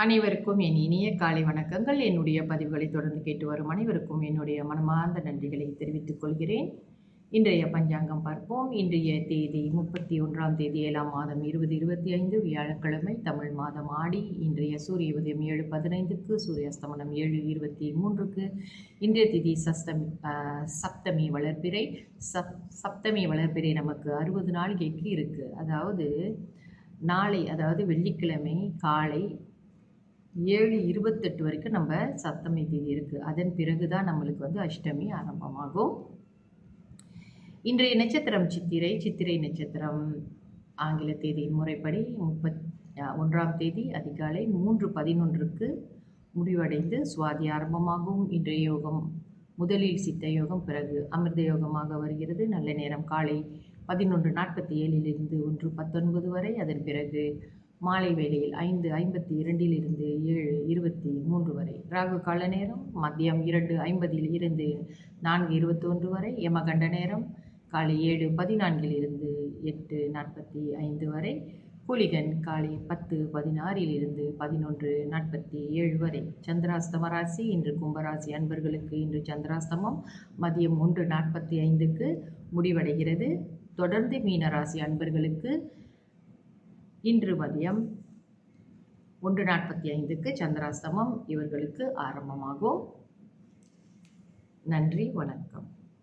அனைவருக்கும் என் இனிய காலை வணக்கங்கள். என்னுடைய பதிவுகளை தொடர்ந்து கேட்டு வரும் அனைவருக்கும் என்னுடைய மனமார்ந்த நன்றிகளை தெரிவித்துக் கொள்கிறேன். இன்றைய பஞ்சாங்கம் பார்ப்போம். இன்றைய தேதி முப்பத்தி ஒன்றாம் தேதி ஏழாம் மாதம் இருபது இருபத்தி ஐந்து வியாழக்கிழமை தமிழ் மாதம் ஆடி. இன்றைய சூரிய உதயம் ஏழு பதினைந்துக்கு சூரிய அஸ்தமனம் ஏழு இருபத்தி மூன்றுக்கு. இன்றைய திதி சஸ்தமி சப்தமி வளர்பிறை. சப் சப்தமி வளர்பிறை நமக்கு அறுபது நாளிகைக்கு இருக்குது அதாவது நாளை அதாவது வெள்ளிக்கிழமை காலை ஏழு இருபத்தெட்டு வரைக்கும் நம்ம சப்தமி தேதி இருக்குது அதன் பிறகு தான் நம்மளுக்கு வந்து அஷ்டமி ஆரம்பமாகும். இன்றைய நட்சத்திரம் சித்திரை சித்திரை நட்சத்திரம் ஆங்கில தேதியின் முறைப்படி முப்பத் ஒன்றாம் தேதி அதிகாலை மூன்று பதினொன்றுக்கு முடிவடைந்து சுவாதி ஆரம்பமாகும். இன்றைய யோகம் முதலில் சித்த யோகம் பிறகு அமிர்த யோகமாக வருகிறது. நல்ல நேரம் காலை பதினொன்று நாற்பத்தி ஏழிலிருந்து ஒன்று பத்தொன்பது வரை. அதன் பிறகு மாலை வேளையில் ஐந்து ஐம்பத்தி இரண்டிலிருந்து ஏழு இருபத்தி மூன்று வரை. ராகு கால நேரம் மதியம் இரண்டு ஐம்பதில் இருந்து நான்கு இருபத்தொன்று வரை. யமகண்ட நேரம் காலை ஏழு பதினான்கில் இருந்து எட்டு நாற்பத்தி ஐந்து வரை. புலிகன் காலை பத்து பதினாறில் இருந்து பதினொன்று நாற்பத்தி ஏழு வரை. சந்திராஸ்தம ராசி இன்று கும்பராசி அன்பர்களுக்கு இன்று சந்திராஸ்தமம் மதியம் ஒன்று நாற்பத்தி ஐந்துக்கு முடிவடைகிறது. தொடர்ந்து மீனராசி அன்பர்களுக்கு இன்று மதியம் ஒன்று நாற்பத்தி ஐந்துக்கு சந்திராசிரமம் இவர்களுக்கு ஆரம்பமாகும். நன்றி வணக்கம்.